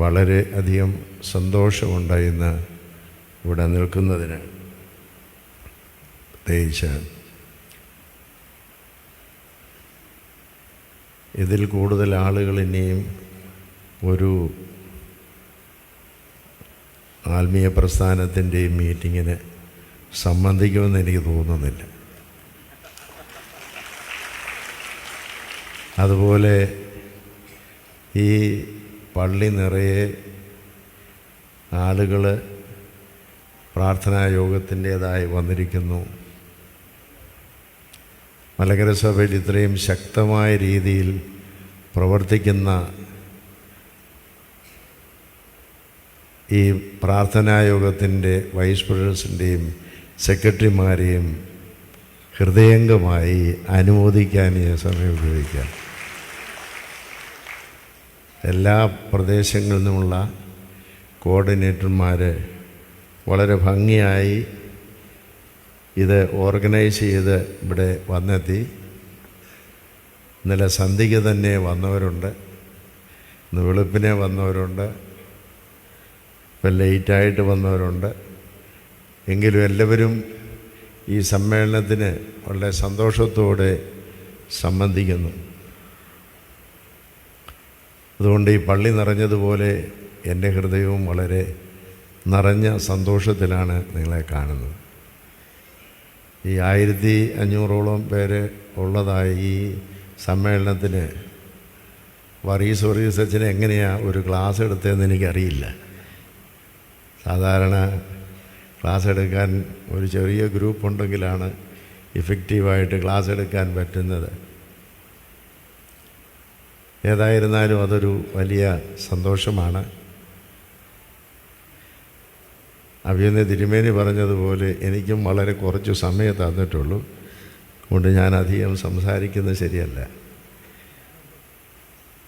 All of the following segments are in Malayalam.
വളരെ അധികം സന്തോഷമുണ്ടായിരുന്ന ഇവിടെ നിൽക്കുന്നതിന് പ്രത്യേകിച്ച് ഇതിൽ കൂടുതൽ ആളുകൾ ഇനിയും ഒരു ആത്മീയ പ്രസ്ഥാനത്തിന്റെയും മീറ്റിങ്ങിന് സംബന്ധിക്കുമെന്ന് എനിക്ക് തോന്നുന്നില്ല. അതുപോലെ ഈ പള്ളി നിറയെ ആളുകൾ പ്രാർത്ഥനാ യോഗത്തിന്റേതായി വന്നിരിക്കുന്നു. മലകര സഭയിൽ ഇത്രയും ശക്തമായ രീതിയിൽ പ്രവർത്തിക്കുന്ന ഈ പ്രാർത്ഥനാ യോഗത്തിന്റെ വൈസ് പ്രസിഡൻസിന്റെയും സെക്രട്ടറിമാരെയും ഹൃദയംഗമായി അനുമോദിക്കാൻ ഈ സമയം ഉപയോഗിക്കാം. എല്ലാ പ്രദേശങ്ങളിൽ നിന്നുമുള്ള കോർഡിനേറ്റർമാർ വളരെ ഭംഗിയായി ഇത് ഓർഗനൈസ് ചെയ്ത് ഇവിടെ വന്നെത്തി. ഇന്നലെ സന്ധ്യയ്ക്ക് തന്നെ വന്നവരുണ്ട്. ഇന്ന് വെളുപ്പിനെ വന്നവരുണ്ട്. ഇപ്പം ലേറ്റായിട്ട് വന്നവരുണ്ട്. എങ്കിലും എല്ലാവരും ഈ സമ്മേളനത്തിന് വളരെ സന്തോഷത്തോടെ സംബന്ധിക്കുന്നു. അതുകൊണ്ട് ഈ പള്ളി നിറഞ്ഞതുപോലെ എന്റെ ഹൃദയവും വളരെ നിറഞ്ഞ സന്തോഷത്തിലാണ് നിങ്ങളെ കാണുന്നത്. ഈ ആയിരത്തി അഞ്ഞൂറോളം പേര് ഉള്ളതായി ഈ സമ്മേളനത്തിന് വർഗീസ് വർഗീസ് അച്ഛന് എങ്ങനെയാണ് ഒരു ക്ലാസ് എടുത്തതെന്ന് എനിക്കറിയില്ല. സാധാരണ ക്ലാസ് എടുക്കാൻ ഒരു ചെറിയ ഗ്രൂപ്പ് ഉണ്ടെങ്കിലാണ് ഇഫക്റ്റീവായിട്ട് ക്ലാസ് എടുക്കാൻ പറ്റുന്നത്. ഏതായിരുന്നാലും അതൊരു വലിയ സന്തോഷമാണ്. അഭിയന്ന് തിരുമേനി പറഞ്ഞതുപോലെ എനിക്കും വളരെ കുറച്ച് സമയം തന്നിട്ടുള്ളൂ. അതുകൊണ്ട് ഞാൻ അധികം സംസാരിക്കുന്നത് ശരിയല്ല.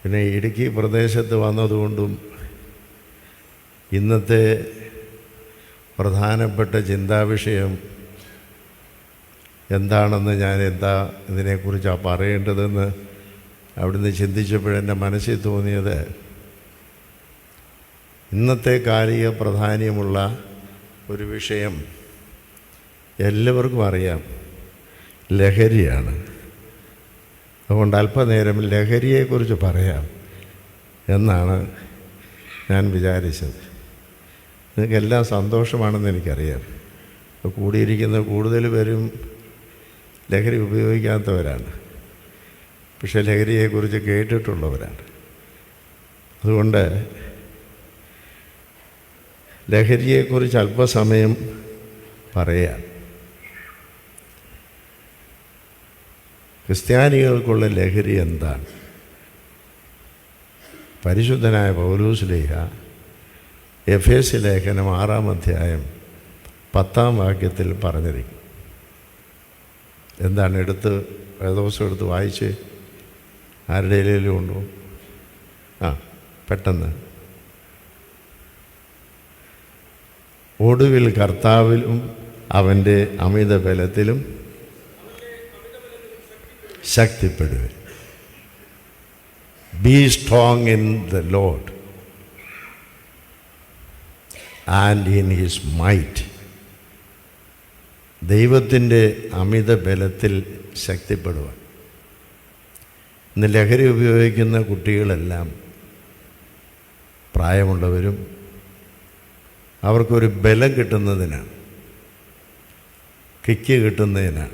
പിന്നെ ഇടുക്കി പ്രദേശത്ത് വന്നതുകൊണ്ടും ഇന്നത്തെ പ്രധാനപ്പെട്ട ചിന്താവിഷയം എന്താണെന്ന് ഞാൻ എന്താ ഇതിനെക്കുറിച്ചാണ് പറയേണ്ടതെന്ന് അവിടുന്ന് ചിന്തിച്ചപ്പോഴെന്റെ മനസ്സിൽ തോന്നിയത് ഇന്നത്തെ കാലിക പ്രാധാന്യമുള്ള ഒരു വിഷയം എല്ലാവർക്കും അറിയാം. ലഹരിയാണ്. അതുകൊണ്ട് അല്പനേരം ലഹരിയെക്കുറിച്ച് പറയാം എന്നാണ് ഞാൻ വിചാരിച്ചത്. നിങ്ങൾക്കെല്ലാം സന്തോഷമാണെന്ന് എനിക്കറിയാം. കൂടിയിരിക്കുന്ന കൂടുതൽ പേരും ലഹരി ഉപയോഗിക്കാത്തവരാണ്. പക്ഷേ ലഹരിയെക്കുറിച്ച് കേട്ടിട്ടുള്ളവരാണ്. അതുകൊണ്ട് ലഹരിയെക്കുറിച്ച് അല്പസമയം പറയാം. ക്രിസ്ത്യാനികൾക്കുള്ള ലഹരി എന്താണ്? പരിശുദ്ധനായ പൗലൂസ് ലേഖ എഫ് എസ് ലേഖനം ആറാം അധ്യായം പത്താം വാക്യത്തിൽ പറഞ്ഞിരിക്കും എന്താണ് എടുത്ത് ദിവസം എടുത്ത് വായിച്ച് ആരുടെയിലും ഉണ്ടോ? ആ പെട്ടെന്ന്. ഒടുവിൽ കർത്താവിലും അവന്റെ അമിത ബലത്തിലും ശക്തിപ്പെടുക be strong in the lord and in his might ദൈവത്തിന്റെ അമിത ബലത്തിൽ ശക്തിപ്പെടുക ഇന്ന് ലഹരി ഉപയോഗിക്കുന്ന കുട്ടികളെല്ലാം പ്രായമുള്ളവരും അവർക്കൊരു ബലം കിട്ടുന്നതിനാണ് കിക്ക് കിട്ടുന്നതിനാണ്.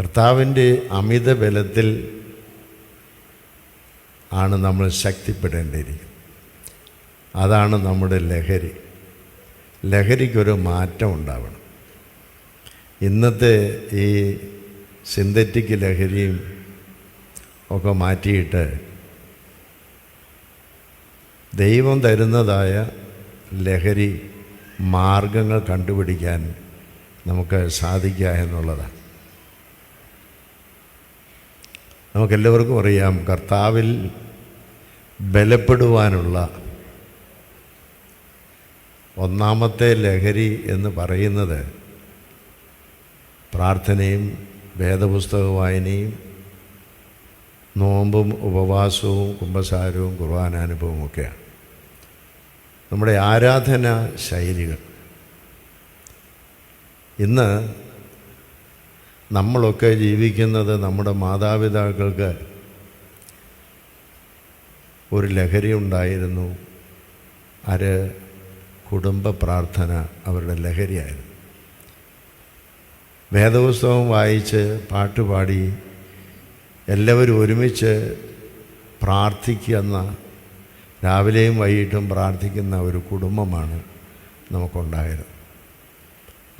കർത്താവിന്റെ അമിത ബലത്തിൽ ആണ് നമ്മൾ ശക്തിപ്പെടേണ്ടിയിരിക്കുന്നത്. അതാണ് നമ്മുടെ ലഹരി. ലഹരിക്കൊരു മാറ്റം ഉണ്ടാവണം. ഇന്നത്തെ ഈ സിന്തറ്റിക് ലഹരിയും ഒക്കെ മാറ്റിയിട്ട് ദൈവം തരുന്നതായ ലഹരി മാർഗങ്ങൾ കണ്ടുപിടിക്കാൻ നമുക്ക് സാധിക്കുക എന്നുള്ളതാണ്. നമുക്കെല്ലാവർക്കും അറിയാം കർത്താവിൽ ബലപ്പെടുവാനുള്ള ഒന്നാമത്തെ ലഹരി എന്ന് പറയുന്നത് പ്രാർത്ഥനയും വേദപുസ്തക വായനയും നോമ്പും ഉപവാസവും കുംഭസാരവും കുർബാനാനുഭവവും ഒക്കെയാണ്. നമ്മുടെ ആരാധന ശൈലികൾ. ഇന്ന് നമ്മളൊക്കെ ജീവിക്കുന്നത് നമ്മുടെ മാതാപിതാക്കൾക്ക് ഒരു ലഹരി ഉണ്ടായിരുന്നു. അര് കുടുംബ പ്രാർത്ഥന അവരുടെ ലഹരിയായിരുന്നു. വേദപുസ്തകം വായിച്ച് പാട്ടുപാടി എല്ലാവരും ഒരുമിച്ച് പ്രാർത്ഥിക്കുന്ന രാവിലെയും വൈകിട്ടും പ്രാർത്ഥിക്കുന്ന ഒരു കുടുംബമാണ് നമുക്കുണ്ടായത്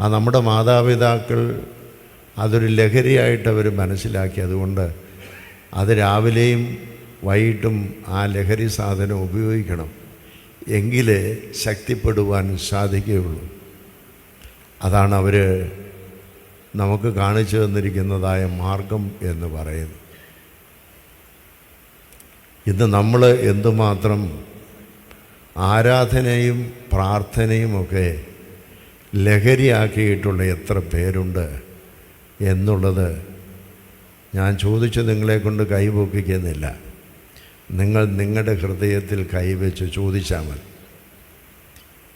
ആ നമ്മുടെ മാതാപിതാക്കൾ അതൊരു ലഹരിയായിട്ട് അവർ മനസ്സിലാക്കി. അതുകൊണ്ട് അത് രാവിലെയും വൈകിട്ടും ആ ലഹരി സാധനം ഉപയോഗിക്കണം. എങ്കിലേ ശക്തിപ്പെടുവാൻ സാധിക്കുകയുള്ളൂ. അതാണ് അവർ നമുക്ക് കാണിച്ചു തന്നിരിക്കുന്നതായ മാർഗം എന്ന് പറയുന്നു ഇന്ന് നമ്മൾ എന്തുമാത്രം ആരാധനയും പ്രാർത്ഥനയുമൊക്കെ ലഹരിയാക്കിയിട്ടുള്ള എത്ര പേരുണ്ട് എന്നുള്ളത് ഞാൻ ചോദിച്ച് നിങ്ങളെ കൊണ്ട് കൈപൊക്കിക്കുന്നില്ല നിങ്ങൾ നിങ്ങളുടെ ഹൃദയത്തിൽ കൈവച്ച് ചോദിച്ചാൽ മതി.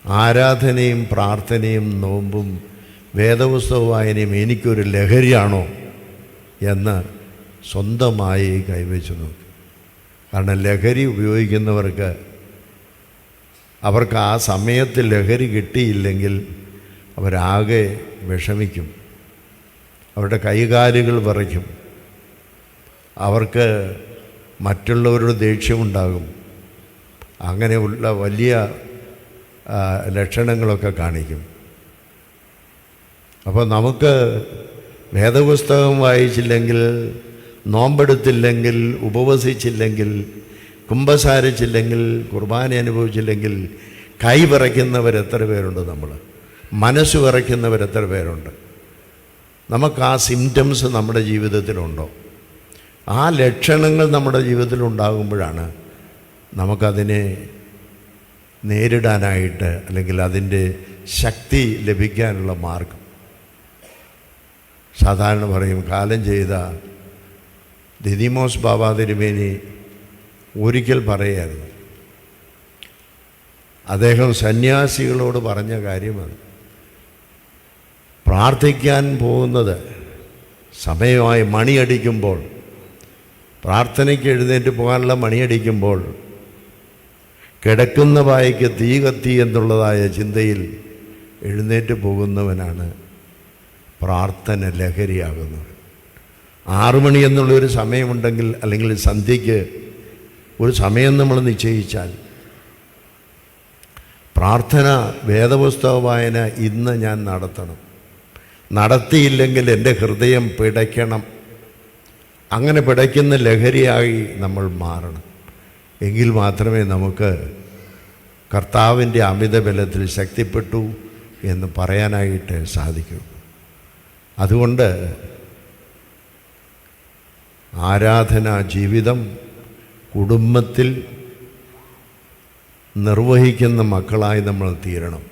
ആരാധനയും പ്രാർത്ഥനയും നോമ്പും വേദപുസ്തക വായനയും എനിക്കൊരു ലഹരിയാണോ എന്ന് സ്വന്തമായി കൈവച്ച് നോക്കി. കാരണം ലഹരി ഉപയോഗിക്കുന്നവർക്ക് അവർക്ക് ആ സമയത്ത് ലഹരി കിട്ടിയില്ലെങ്കിൽ അവരാകെ വിഷമിക്കും. അവരുടെ കൈകാലുകൾ വിറയ്ക്കും. അവർക്ക് മറ്റുള്ളവരുടെ ദേഷ്യമുണ്ടാകും. അങ്ങനെയുള്ള വലിയ ലക്ഷണങ്ങളൊക്കെ കാണിക്കും. അപ്പോൾ നമുക്ക് വേദപുസ്തകം വായിച്ചില്ലെങ്കിൽ നോമ്പെടുത്തില്ലെങ്കിൽ ഉപവസിച്ചില്ലെങ്കിൽ കുംഭസാരിച്ചില്ലെങ്കിൽ കുർബാന അനുഭവിച്ചില്ലെങ്കിൽ കൈ വിറയ്ക്കുന്നവർ എത്ര പേരുണ്ട് നമ്മൾ? മനസ്സ് വിറയ്ക്കുന്നവർ എത്ര പേരുണ്ട്? നമുക്ക് ആ സിംറ്റംസ് നമ്മുടെ ജീവിതത്തിലുണ്ടോ? ആ ലക്ഷണങ്ങൾ നമ്മുടെ ജീവിതത്തിൽ ഉണ്ടാകുമ്പോഴാണ് നമുക്കതിനെ നേരിടാനായിട്ട് അല്ലെങ്കിൽ അതിന്റെ ശക്തി ലഭിക്കാനുള്ള മാർഗം. സാധാരണ പറയും കാലം ചെയ്ത ദിദിമോസ് ബാബാ തിരുമേനി ഒരിക്കൽ പറയായിരുന്നു. അദ്ദേഹം സന്യാസികളോട് പറഞ്ഞ കാര്യമാണ്. പ്രാർത്ഥിക്കാൻ പോകുന്നത് സമയമായി മണിയടിക്കുമ്പോൾ പ്രാർത്ഥനയ്ക്ക് എഴുന്നേറ്റ് പോകാനുള്ള മണിയടിക്കുമ്പോൾ കിടക്കുന്ന വായിക്ക് തീ കത്തി എന്നുള്ളതായ ചിന്തയിൽ എഴുന്നേറ്റ് പോകുന്നവനാണ് പ്രാർത്ഥന ലഹരിയാകുന്നത്. ആറു മണി എന്നുള്ളൊരു സമയമുണ്ടെങ്കിൽ അല്ലെങ്കിൽ സന്ധ്യയ്ക്ക് ഒരു സമയം നമ്മൾ നിശ്ചയിച്ചാൽ പ്രാർത്ഥന വേദപുസ്തക വായന ഇന്ന് ഞാൻ നടത്തണം. നടത്തിയില്ലെങ്കിൽ എന്റെ ഹൃദയം പിടയ്ക്കണം. അങ്ങനെ പിടയ്ക്കുന്ന ലഹരിയായി നമ്മൾ മാറണം. എങ്കിൽ മാത്രമേ നമുക്ക് കർത്താവിന്റെ അമിത ബലത്തിൽ ശക്തിപ്പെട്ടു എന്ന് പറയാനായിട്ട് സാധിക്കൂ. അതുകൊണ്ട് ആരാധനാ ജീവിതം കുടുംബത്തിൽ നിർവഹിക്കുന്ന മക്കളായി നമ്മൾ തീരണം.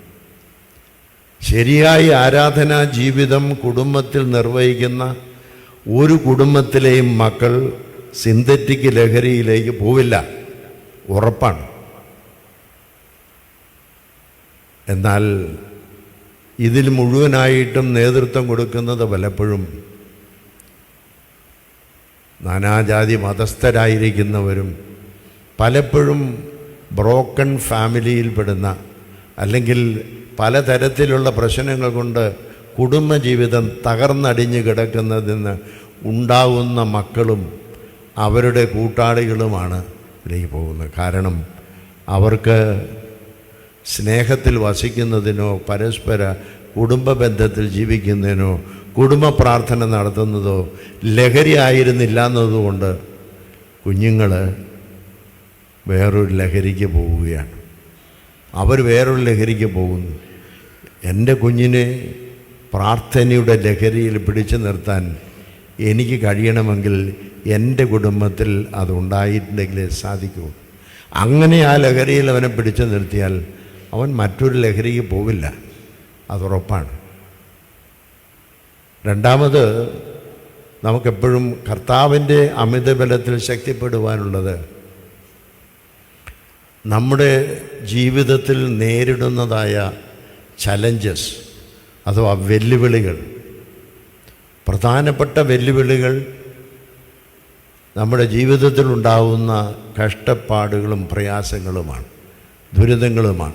ശരിയായി ആരാധനാ ജീവിതം കുടുംബത്തിൽ നിർവഹിക്കുന്ന ഒരു കുടുംബത്തിലെയും മക്കൾ സിന്തറ്റിക് ലഹരിയിലേക്ക് പോവില്ല. ഉറപ്പാണ്. എന്നാൽ ഇതിൽ മുഴുവനായിട്ടും നേതൃത്വം കൊടുക്കുന്നത് പലപ്പോഴും നാനാജാതി മതസ്ഥരായിരിക്കുന്നവരും പലപ്പോഴും ബ്രോക്കൺ ഫാമിലിയിൽപ്പെടുന്ന അല്ലെങ്കിൽ പലതരത്തിലുള്ള പ്രശ്നങ്ങൾ കൊണ്ട് കുടുംബജീവിതം തകർന്നടിഞ്ഞ് കിടക്കുന്നതിന് ഉണ്ടാകുന്ന മക്കളും അവരുടെ കൂട്ടാളികളുമാണ് ഇതിലേക്ക് പോകുന്നത്. കാരണം അവർക്ക് സ്നേഹത്തിൽ വസിക്കുന്നതിനോ പരസ്പര കുടുംബ ബന്ധത്തിൽ ജീവിക്കുന്നതിനോ കുടുംബ പ്രാർത്ഥന നടത്തുന്നതോ ലഹരി ആയിരുന്നില്ല എന്നതുകൊണ്ട് കുഞ്ഞുങ്ങൾ വേറൊരു ലഹരിക്ക് പോവുകയാണ്. അവർ വേറൊരു ലഹരിക്ക് പോകുന്നു. എന്റെ കുഞ്ഞിനെ പ്രാർത്ഥനയുടെ ലഹരിയിൽ പിടിച്ചു നിർത്താൻ എനിക്ക് കഴിയണമെങ്കിൽ എന്റെ കുടുംബത്തിൽ അതുണ്ടായിട്ടുണ്ടെങ്കിലേ സാധിക്കൂ. അങ്ങനെ ആ ലഹരിയിൽ അവനെ പിടിച്ചു നിർത്തിയാൽ അവൻ മറ്റൊരു ലഹരിക്ക് പോവില്ല. അതുറപ്പാണ് രണ്ടാമത് നമുക്കെപ്പോഴും കർത്താവിന്റെ അമിത ബലത്തിൽ ശക്തിപ്പെടുവാനുള്ളത്. നമ്മുടെ ജീവിതത്തിൽ നേരിടുന്നതായ ചലഞ്ചസ് അഥവാ വെല്ലുവിളികൾ. പ്രധാനപ്പെട്ട വെല്ലുവിളികൾ നമ്മുടെ ജീവിതത്തിൽ ഉണ്ടാകുന്ന കഷ്ടപ്പാടുകളും പ്രയാസങ്ങളുമാണ് ദുരിതങ്ങളുമാണ്.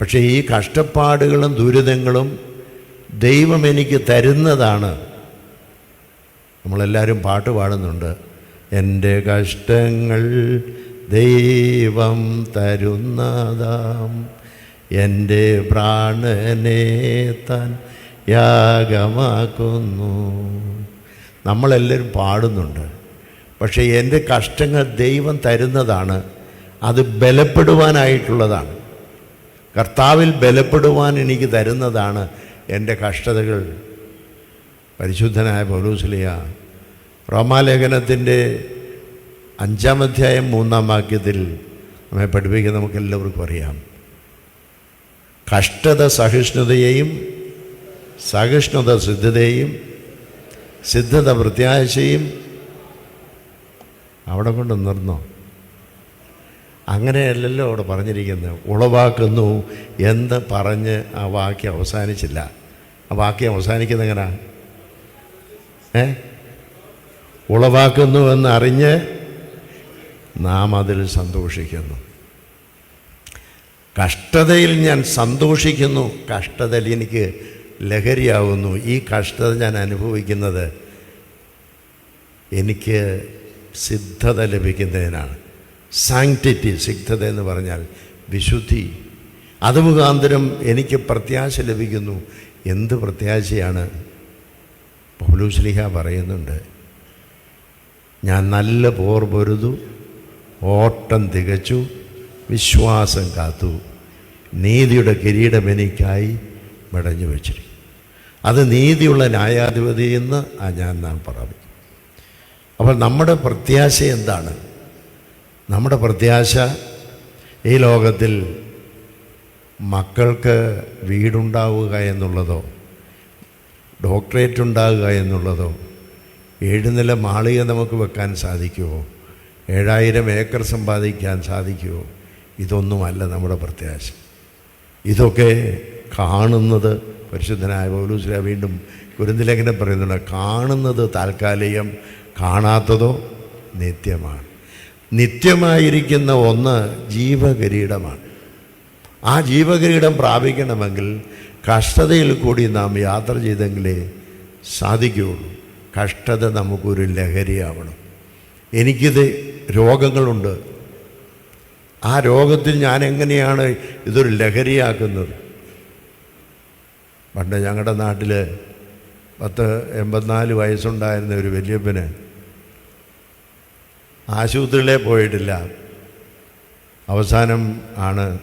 പക്ഷേ ഈ കഷ്ടപ്പാടുകളും ദുരിതങ്ങളും ദൈവം എനിക്ക് തരുന്നതാണ്. നമ്മളെല്ലാവരും പാട്ട് പാടുന്നുണ്ട്. എന്റെ കഷ്ടങ്ങൾ ദൈവം തരുന്നതാം. എന്റെ പ്രാണനെ താൻ യാഗമാക്കുന്നു. നമ്മളെല്ലാവരും പാടുന്നുണ്ട്. പക്ഷേ എന്റെ കഷ്ടങ്ങൾ ദൈവം തരുന്നതാണ്. അത് ബലപ്പെടുവാനായിട്ടുള്ളതാണ്. കർത്താവിൽ ബലപ്പെടുവാൻ എനിക്ക് തരുന്നതാണ്. എന്റെ കഷ്ടതകൾ പരിശുദ്ധനായ പൗലൂസ്ലിയ റോമാലേഖനത്തിന്റെ അഞ്ചാം അധ്യായം മൂന്നാം വാക്യത്തിൽ നമ്മെ പഠിപ്പിക്കുന്ന നമുക്ക് എല്ലാവർക്കും അറിയാം. കഷ്ടത സഹിഷ്ണുതയെയും സഹിഷ്ണുത സിദ്ധതയെയും സിദ്ധത പ്രത്യാശയും അവിടെ കൊണ്ട് നിർന്നോ? അങ്ങനെയല്ലല്ലോ അവിടെ പറഞ്ഞിരിക്കുന്നത് ഉളവാക്കുന്നു എന്ന് പറഞ്ഞ് ആ വാക്യം അവസാനിച്ചില്ല. ആ വാക്യം അവസാനിക്കുന്നത് എങ്ങനെ? ഏ? ഉളവാക്കുന്നു എന്ന് അറിഞ്ഞ് നാം അതിൽ സന്തോഷിക്കുന്നു. കഷ്ടതയിൽ ഞാൻ സന്തോഷിക്കുന്നു. കഷ്ടതയിൽ എനിക്ക് ലഹരിയാവുന്നു. ഈ കഷ്ടത ഞാൻ അനുഭവിക്കുന്നത് എനിക്ക് സിദ്ധത ലഭിക്കുന്നതിനാണ്. സാങ്ക്ടിറ്റി സിഗ്ധത എന്ന് പറഞ്ഞാൽ വിശുദ്ധി. അത് മുഖാന്തരം എനിക്ക് പ്രത്യാശ ലഭിക്കുന്നു. എന്ത് പ്രത്യാശയാണ്? പൗലൂസ്ലിഹ പറയുന്നുണ്ട് ഞാൻ നല്ല പോർ പൊരുതു ഓട്ടം തികച്ചു വിശ്വാസം കാത്തു. നീതിയുടെ കിരീടം എനിക്കായി മെടഞ്ഞു വച്ചിരിക്കും അത് നീതിയുള്ള ന്യായാധിപതി എന്ന് ഞാൻ നാം പറയും. അപ്പോൾ നമ്മുടെ പ്രത്യാശ എന്താണ്? നമ്മുടെ പ്രത്യാശ ഈ ലോകത്തിൽ മക്കൾക്ക് വീടുണ്ടാവുക എന്നുള്ളതോ ഡോക്ടറേറ്റ് ഉണ്ടാകുക എന്നുള്ളതോ ഏഴുനില മാളിക നമുക്ക് വെക്കാൻ സാധിക്കുമോ ഏഴായിരം ഏക്കർ സമ്പാദിക്കാൻ സാധിക്കുമോ ഇതൊന്നുമല്ല നമ്മുടെ പ്രത്യാശ. ഇതൊക്കെ കാണുന്നത് പരിശുദ്ധനായ പൗലൂസ്ല വീണ്ടും കുരുന്തിലേഖനം പറയുന്നുണ്ട് കാണുന്നത് താൽക്കാലികം കാണാത്തതോ നിത്യമാണ്. നിത്യമായിരിക്കുന്ന ഒന്ന് ജീവകിരീടമാണ്. ആ ജീവകിരീടം പ്രാപിക്കണമെങ്കിൽ കഷ്ടതയിൽ കൂടി നാം യാത്ര ചെയ്തെങ്കിലേ സാധിക്കുകയുള്ളൂ. കഷ്ടത നമുക്കൊരു ലഹരിയാവണം. എനിക്കിത് രോഗങ്ങളുണ്ട്. ആ രോഗത്തിൽ ഞാൻ എങ്ങനെയാണ് ഇതൊരു ലഹരിയാക്കുന്നത്? പണ്ട് ഞങ്ങളുടെ നാട്ടിൽ പത്ത് എൺപത്തിനാല് വയസ്സുണ്ടായിരുന്ന ഒരു വല്യപ്പന് ആശുപത്രിയിലേ പോയിട്ടില്ല. അവസാനം ആണ്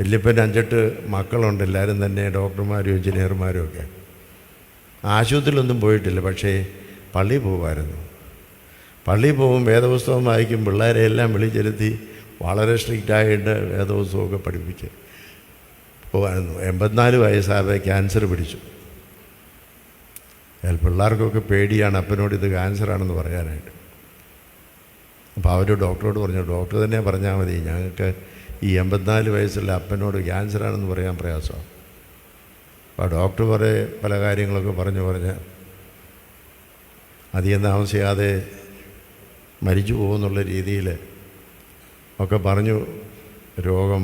വല്യപ്പന്റെ അഞ്ചെട്ട് മക്കളുണ്ട്. എല്ലാവരും തന്നെ ഡോക്ടർമാരും എഞ്ചിനീയർമാരും ഒക്കെ. ആശുപത്രിയിലൊന്നും പോയിട്ടില്ല പക്ഷേ പള്ളി പോകുമായിരുന്നു പള്ളി പോകും വേദപുസ്തകം വായിക്കും പിള്ളേരെ എല്ലാം വിളിച്ചിരുത്തി വളരെ സ്ട്രിക്റ്റായിട്ട് വേദപുസ്തകമൊക്കെ പഠിപ്പിച്ച് പോകുമായിരുന്നു എൺപത്തിനാല് വയസ്സാകെ ക്യാൻസർ പിടിച്ചു. പിള്ളേർക്കൊക്കെ പേടിയാണ് അപ്പനോട് ഇത് ക്യാൻസറാണെന്ന് പറയാനായിട്ട്. അപ്പോൾ അവർ ഡോക്ടറോട് പറഞ്ഞു ഡോക്ടർ തന്നെ പറഞ്ഞാൽ മതി ഞങ്ങൾക്ക് ഈ എൺപത്തിനാല് വയസ്സുള്ള അപ്പനോട് ക്യാൻസറാണെന്ന് പറയാൻ പ്രയാസമാണ് അപ്പോൾ ഡോക്ടർ കുറേ പല കാര്യങ്ങളൊക്കെ പറഞ്ഞു പറഞ്ഞ് അധികം താമസിയാതെ മരിച്ചു പോകുന്നുള്ള രീതിയിൽ ഒക്കെ പറഞ്ഞു രോഗം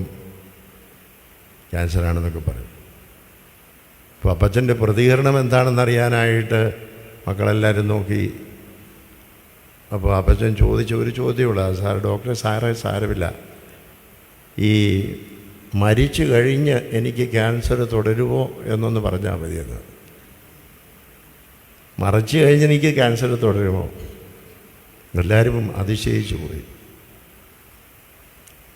ക്യാൻസറാണെന്നൊക്കെ പറഞ്ഞു. അപ്പോൾ അപ്പച്ചന്റെ പ്രതികരണം എന്താണെന്നറിയാനായിട്ട് മക്കളെല്ലാവരും നോക്കി അപ്പോൾ അപ്പച്ചൻ ചോദിച്ച ഒരു ചോദ്യമുള്ളൂ സാർ ഡോക്ടറെ സാറേ സാരമില്ല. ഈ മരിച്ചു കഴിഞ്ഞ് എനിക്ക് ക്യാൻസർ തുടരുമോ എന്നൊന്ന് പറഞ്ഞാൽ മതിയെന്ന് മറിച്ച് കഴിഞ്ഞ് എനിക്ക് ക്യാൻസർ തുടരുമോ? എല്ലാവരും അതിശയിച്ചു പോയി.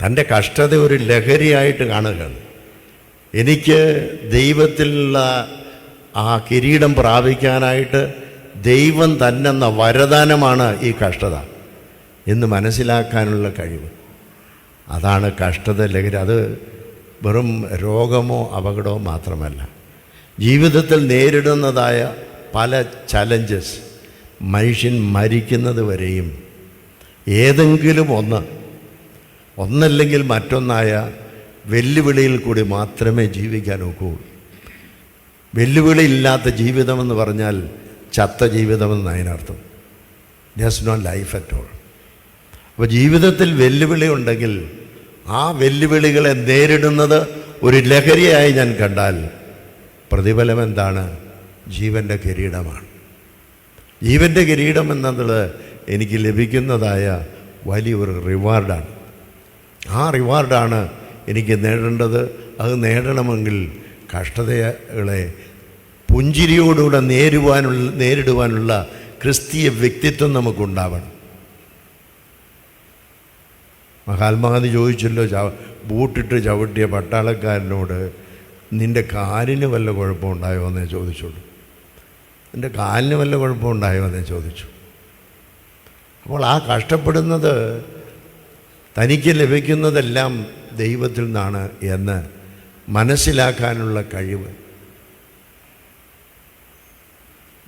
തന്റെ കഷ്ടത ഒരു ലഹരിയായിട്ട് കാണുകയാണ്. എനിക്ക് ദൈവത്തിലുള്ള ആ കിരീടം പ്രാപിക്കാനായിട്ട് ദൈവം തന്നെന്ന വരദാനമാണ് ഈ കഷ്ടത. എന്ന് മനസ്സിലാക്കാനുള്ള കഴിവ്. അതാണ് കഷ്ടത ലഹരി. അത് വെറും രോഗമോ അപകടമോ മാത്രമല്ല. ജീവിതത്തിൽ നേരിടുന്നതായ പല ചലഞ്ചസ് മനുഷ്യൻ മരിക്കുന്നത് വരെയും ഏതെങ്കിലും ഒന്ന് ഒന്നല്ലെങ്കിൽ മറ്റൊന്നായ വെല്ലുവിളിയിൽ കൂടി മാത്രമേ ജീവിക്കാൻ ഒക്കൂ. വെല്ലുവിളിയില്ലാത്ത ജീവിതമെന്ന് പറഞ്ഞാൽ ചത്ത ജീവിതമെന്ന് അതിനർത്ഥം. Just no life at all അപ്പോൾ ജീവിതത്തിൽ വെല്ലുവിളി ഉണ്ടെങ്കിൽ ആ വെല്ലുവിളികളെ നേരിടുന്നത് ഒരു ലഹരിയായി ഞാൻ കണ്ടാൽ പ്രതിഫലം എന്താണ്? ജീവന്റെ കിരീടമാണ്. ജീവന്റെ കിരീടം എന്നത് എനിക്ക് ലഭിക്കുന്നതായ വലിയൊരു റിവാർഡാണ്. ആ റിവാർഡാണ് എനിക്ക് നേടേണ്ടത്. അത് നേടണമെങ്കിൽ കഷ്ടതകളെ പുഞ്ചിരിയോടുകൂടെ നേരുവാനുള്ള നേരിടുവാനുള്ള ക്രിസ്തീയ വ്യക്തിത്വം നമുക്കുണ്ടാവണം. മഹാത്മാഗാന്ധി ചോദിച്ചല്ലോ ചവ ബൂട്ടിട്ട് ചവിട്ടിയ പട്ടാളക്കാരനോട് നിന്റെ കാലിന് വല്ല കുഴപ്പമുണ്ടായോ? എന്നേ ചോദിച്ചുള്ളൂ. നിന്റെ കാലിന് വല്ല കുഴപ്പമുണ്ടായോ? എന്നേ ചോദിച്ചു. അപ്പോൾ ആ കഷ്ടപ്പെടുന്നത് തനിക്ക് ലഭിക്കുന്നതെല്ലാം ദൈവത്തിൽ നിന്നാണ് എന്ന് മനസ്സിലാക്കാനുള്ള കഴിവ്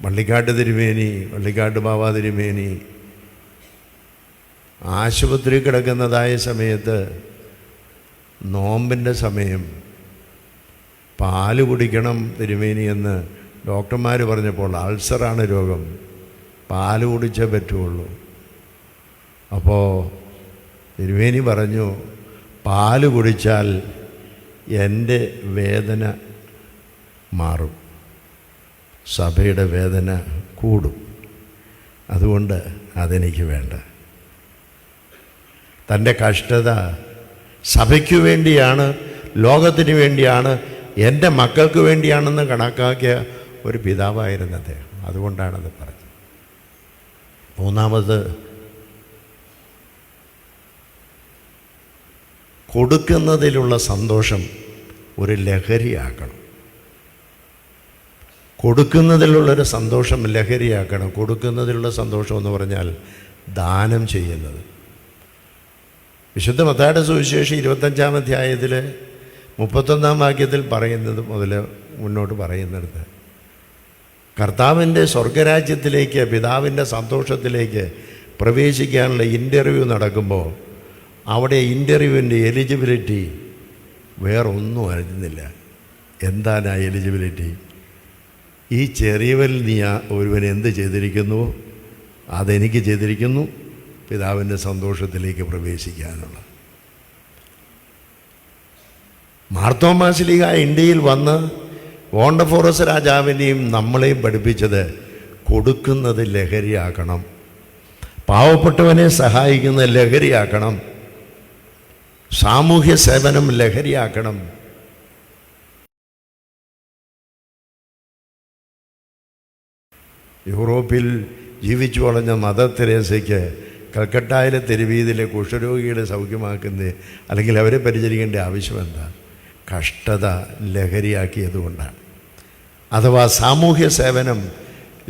വള്ളിക്കാട്ട് തിരുമേനി വള്ളിക്കാട്ട് ബാബ തിരുമേനി. ആശുപത്രി കിടക്കുന്നതായ സമയത്ത് നോമ്പിന്റെ സമയം പാൽ കുടിക്കണം തിരുമേനി എന്ന് ഡോക്ടർമാർ പറഞ്ഞപ്പോൾ അൾസറാണ് രോഗം. പാൽ കുടിച്ചേ പറ്റുള്ളൂ. അപ്പോൾ തിരുമേനി പറഞ്ഞു പാൽ കുടിച്ചാൽ എന്റെ വേദന മാറും. സഭയുടെ വേദന കൂടും. അതുകൊണ്ട് അതെനിക്ക് വേണ്ട. തന്റെ കഷ്ടത സഭയ്ക്ക് വേണ്ടിയാണ് ലോകത്തിന് വേണ്ടിയാണ് എന്റെ മക്കൾക്ക് വേണ്ടിയാണെന്ന് കണക്കാക്കിയ ഒരു പിതാവായിരുന്നു അദ്ദേഹം. അതുകൊണ്ടാണത് പറഞ്ഞത്. മൂന്നാമത് കൊടുക്കുന്നതിലുള്ള സന്തോഷം ഒരു ലഹരിയാക്കണം. കൊടുക്കുന്നതിലുള്ളൊരു സന്തോഷം ലഹരിയാക്കണം. കൊടുക്കുന്നതിലുള്ള സന്തോഷം എന്ന് പറഞ്ഞാൽ ദാനം ചെയ്യുന്നത്. വിശുദ്ധ മത്തായുടെ സുവിശേഷം ഇരുപത്തഞ്ചാം അധ്യായത്തിൽ മുപ്പത്തൊന്നാം വാക്യത്തിൽ പറയുന്നത് മുതൽ മുന്നോട്ട് പറയുന്നിടത്ത് കർത്താവിന്റെ സ്വർഗരാജ്യത്തിലേക്ക് പിതാവിന്റെ സന്തോഷത്തിലേക്ക് പ്രവേശിക്കാനുള്ള ഇന്റർവ്യൂ നടക്കുമ്പോൾ അവിടെ ഇന്റർവ്യൂവിന്റെ എലിജിബിലിറ്റി വേറൊന്നും അറിയുന്നില്ല. എന്താണ് ആ എലിജിബിലിറ്റി? ഈ ചെറിയവൽ നീ ഒരുവൻ എന്ത് ചെയ്തിരിക്കുന്നു? അതെനിക്ക് ചെയ്തിരിക്കുന്നു. പിതാവിന്റെ സന്തോഷത്തിലേക്ക് പ്രവേശിക്കാനുള്ള. മാർത്തോമാശ്ലീഹ ഇന്ത്യയിൽ വന്ന് വോണ്ടഫോറസ് രാജാവിനെയും നമ്മളെയും പഠിപ്പിച്ചത് കൊടുക്കുന്നത് ലഹരിയാക്കണം. പാവപ്പെട്ടവനെ സഹായിക്കുന്ന ലഹരിയാക്കണം. സാമൂഹ്യ സേവനം ലഹരിയാക്കണം. യൂറോപ്പിൽ ജീവിച്ചു വളഞ്ഞ മദർ തെരേസയ്ക്ക് കൽക്കട്ടായിലെ തെരുവീതിലെ കുഷ്ഠരോഗികളെ സൗഖ്യമാക്കുന്ന അല്ലെങ്കിൽ അവരെ പരിചരിക്കേണ്ട ആവശ്യം എന്താ? കഷ്ടത ലഹരിയാക്കിയത് കൊണ്ടാണ്. അഥവാ സാമൂഹ്യ സേവനം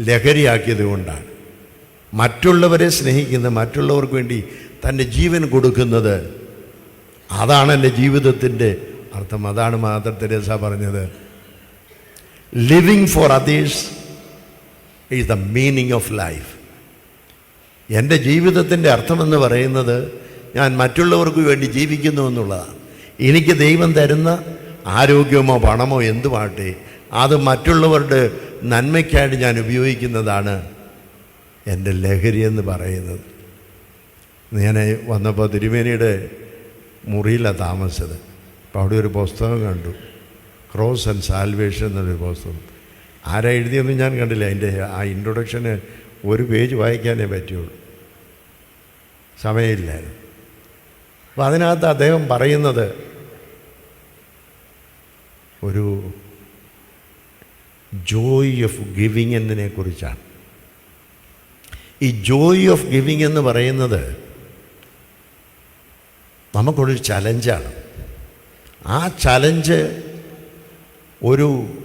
ലഹരിയാക്കിയത് കൊണ്ടാണ്. മറ്റുള്ളവരെ സ്നേഹിക്കുന്ന മറ്റുള്ളവർക്ക് വേണ്ടി തന്റെ ജീവൻ കൊടുക്കുന്നത് അതാണ് എന്റെ ജീവിതത്തിന്റെ അർത്ഥം. അതാണ് മാതർ തെരേസ പറഞ്ഞത്. Living for others is the meaning of life എന്റെ ജീവിതത്തിന്റെ അർത്ഥമെന്ന് പറയുന്നത് ഞാൻ മറ്റുള്ളവർക്ക് വേണ്ടി ജീവിക്കുന്നു എന്നുള്ളതാണ്. എനിക്ക് ദൈവം തരുന്ന ആരോഗ്യമോ പണമോ എന്തുമാട്ടെ അത് മറ്റുള്ളവരുടെ നന്മയ്ക്കായിട്ട് ഞാൻ ഉപയോഗിക്കുന്നതാണ് എന്റെ ലഹരി എന്ന് പറയുന്നത്. ഞാൻ വന്നപ്പോൾ തിരുമേനിയുടെ മുറിയിലാണ് താമസിച്ചത്. അപ്പോൾ അവിടെ ഒരു പുസ്തകം കണ്ടു. ക്രോസ് ആൻഡ് സാൽവേഷൻ എന്നൊരു പുസ്തകം. ആരാ എഴുതിയൊന്നും ഞാൻ കണ്ടില്ല. അതിന്റെ ആ ഇൻട്രൊഡക്ഷന് ഒരു പേജ് വായിക്കാനേ പറ്റുള്ളൂ. സമയമില്ലായിരുന്നു. അപ്പം അതിനകത്ത് അദ്ദേഹം പറയുന്നത് ഒരു ജോയ് ഓഫ് ഗിവിങ് എന്നതിനെ കുറിച്ചാണ്. ഈ ജോയ് ഓഫ് ഗിവിങ് എന്ന് പറയുന്നത് നമുക്കൊരു ചലഞ്ചാണ് ആ ചലഞ്ച് ഒരു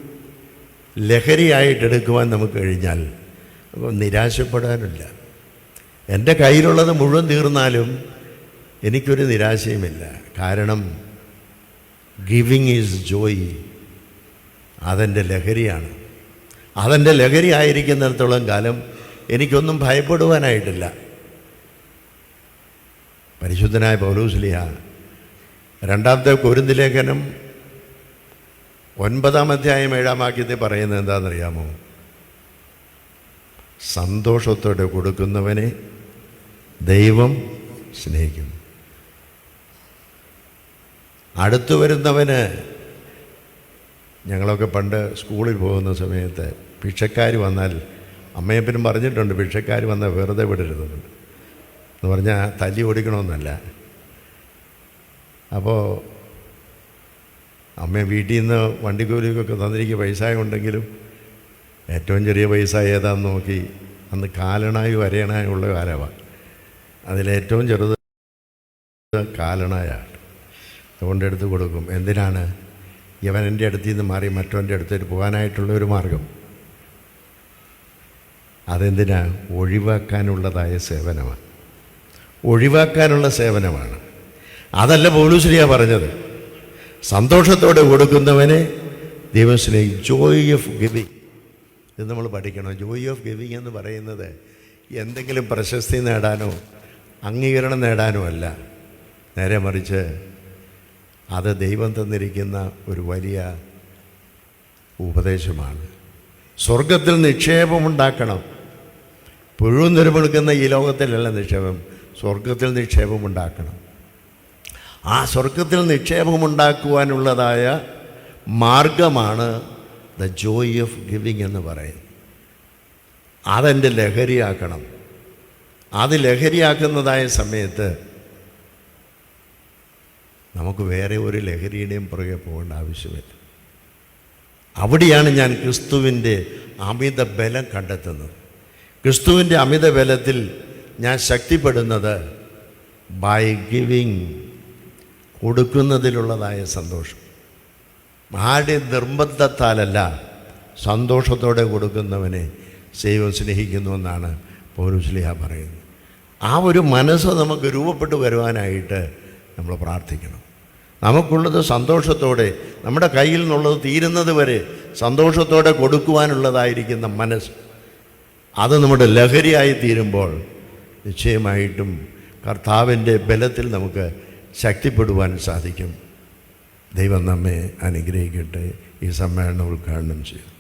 ലഹരിയായിട്ട് എടുക്കുവാൻ നമുക്ക് കഴിഞ്ഞാൽ അപ്പോൾ നിരാശപ്പെടാനില്ല. എന്റെ കയ്യിലുള്ളത് മുഴുവൻ തീർന്നാലും എനിക്കൊരു നിരാശയുമില്ല. കാരണം ഗിവിങ് ഈസ് ജോയ് അതെന്റെ ലഹരിയാണ്. അതെന്റെ ലഹരി ആയിരിക്കുന്നിടത്തോളം കാലം എനിക്കൊന്നും ഭയപ്പെടുവാനായിട്ടില്ല. പരിശുദ്ധനായ പൗലൂസ്ലിയ രണ്ടാമത്തെ ലേഖനം ഒൻപതാം അധ്യായം ഏഴാം വാക്യത്തിൽ പറയുന്നത് എന്താണെന്നറിയാമോ? സന്തോഷത്തോടെ കൊടുക്കുന്നവനെ ദൈവം സ്നേഹിക്കും അടുത്തു വരുന്നവന് ഞങ്ങളൊക്കെ പണ്ട് സ്കൂളിൽ പോകുന്ന സമയത്ത് ഭിക്ഷക്കാർ വന്നാൽ അമ്മയപ്പനും പറഞ്ഞിട്ടുണ്ട് ഭിക്ഷക്കാർ വന്നാൽ വെറുതെ വിടരുതെന്ന് എന്ന് പറഞ്ഞാൽ തല്ലി ഓടിക്കണമെന്നല്ല. അപ്പോൾ അമ്മ വീട്ടിൽ നിന്ന് വണ്ടിക്കൂലിക്കൊക്കെ തന്നിരിക്കുക പൈസ ഉണ്ടെങ്കിലും ഏറ്റവും ചെറിയ പൈസ ഏതാന്ന് നോക്കി അന്ന് കാലണായി വരയണായും ഉള്ള കാലമാണ് അതിലേറ്റവും ചെറുത് കാലണായാണ് അതുകൊണ്ട് എടുത്ത് കൊടുക്കും. എന്തിനാണ്? ഇവൻ എന്റെ അടുത്തിൽ നിന്ന് മാറി മറ്റവന്റെ അടുത്തേക്ക് പോകാനായിട്ടുള്ള ഒരു മാർഗം. അതെന്തിനാ? ഒഴിവാക്കാനുള്ളതായ സേവനമാണ്. ഒഴിവാക്കാനുള്ള സേവനമാണ്. അതല്ല പൗലൂശ്രീയ പറഞ്ഞത്. സന്തോഷത്തോടെ കൊടുക്കുന്നവനെ ദൈവം സ്നേഹിക്കും. ജോയ് ഓഫ് ഗിവിങ് ഇത് നമ്മൾ പഠിക്കണം. ജോയ് ഓഫ് ഗിവിങ് എന്ന് പറയുന്നത് എന്തെങ്കിലും പ്രശസ്തി നേടാനോ അംഗീകരണം നേടാനോ അല്ല. നേരെ മറിച്ച് അത് ദൈവം തന്നിരിക്കുന്ന ഒരു വലിയ ഉപദേശമാണ്. സ്വർഗത്തിൽ നിക്ഷേപമുണ്ടാക്കണം പുഴുവും നിരമെടുക്കുന്ന ഈ ലോകത്തിലല്ല നിക്ഷേപം. സ്വർഗത്തിൽ നിക്ഷേപമുണ്ടാക്കണം ആ സ്വർഗത്തിൽ നിക്ഷേപമുണ്ടാക്കുവാനുള്ളതായ മാർഗമാണ് ദ ജോയ് ഓഫ് ഗിവിങ് എന്ന് പറയുന്നത്. അതെന്റെ ലഹരിയാക്കണം. അത് ലഹരിയാക്കുന്നതായ സമയത്ത് നമുക്ക് വേറെ ഒരു ലഹരിയുടെയും പുറകെ പോകേണ്ട ആവശ്യമില്ല. അവിടെയാണ് ഞാൻ ക്രിസ്തുവിന്റെ അമിത ബലം കണ്ടെത്തുന്നത്. ക്രിസ്തുവിന്റെ അമിത ബലത്തിൽ ഞാൻ ശക്തിപ്പെടുന്നത് ബൈ ഗിവിങ് കൊടുക്കുന്നതിലുള്ളതായ സന്തോഷം. ആരുടെ നിർബന്ധത്താലല്ല സന്തോഷത്തോടെ കൊടുക്കുന്നവനെ ദൈവം സ്നേഹിക്കുന്നു എന്നാണ് പൗരുസ്ലിഹ പറയുന്നത്. ആ ഒരു മനസ്സ് നമുക്ക് രൂപപ്പെട്ടു വരുവാനായിട്ട് നമ്മൾ പ്രാർത്ഥിക്കണം. നമുക്കുള്ളത് സന്തോഷത്തോടെ നമ്മുടെ കയ്യിൽ നിന്നുള്ളത് തീരുന്നത് വരെ സന്തോഷത്തോടെ കൊടുക്കുവാനുള്ളതായിരിക്കുന്ന മനസ്സ്. അത് നമ്മുടെ ലഹരിയായി തീരുമ്പോൾ നിശ്ചയമായിട്ടും കർത്താവിന്റെ ബലത്തിൽ നമുക്ക് ശക്തിപ്പെടുവാൻ സാധിക്കും. ദൈവം നമ്മെ അനുഗ്രഹിക്കട്ടെ. ഈ സമ്മേളനം ഉദ്ഘാടനം ചെയ്യും.